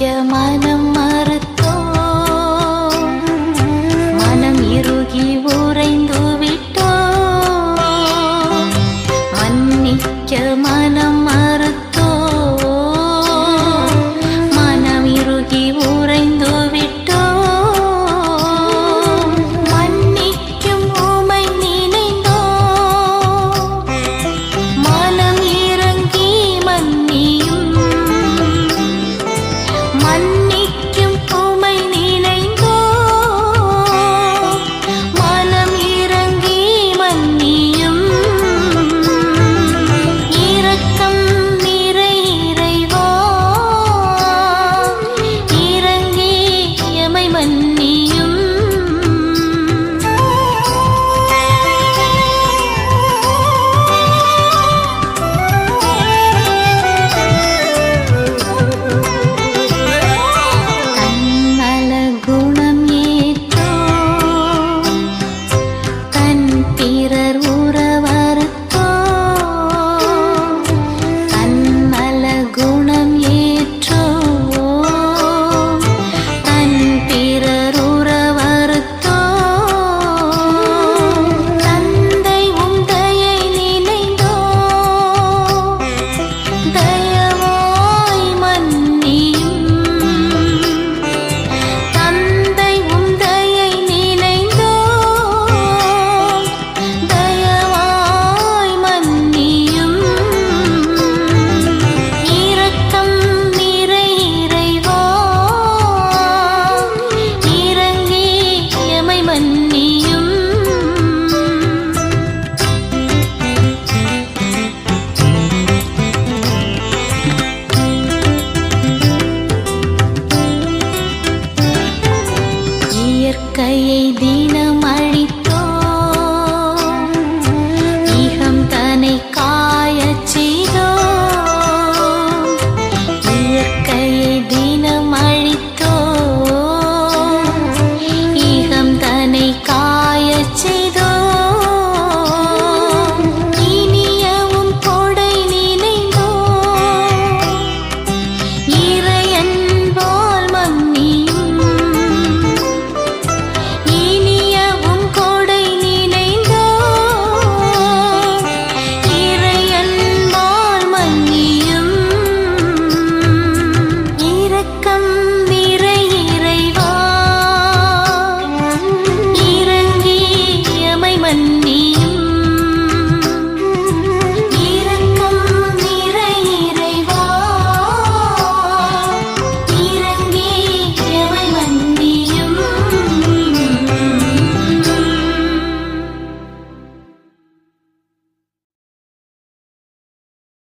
குடிக்க மனம் மறுத்தோ மனம் இறுகி உறைந்து விட்டோ மன்னிக்க கண்ணீர் தினம் அழித்து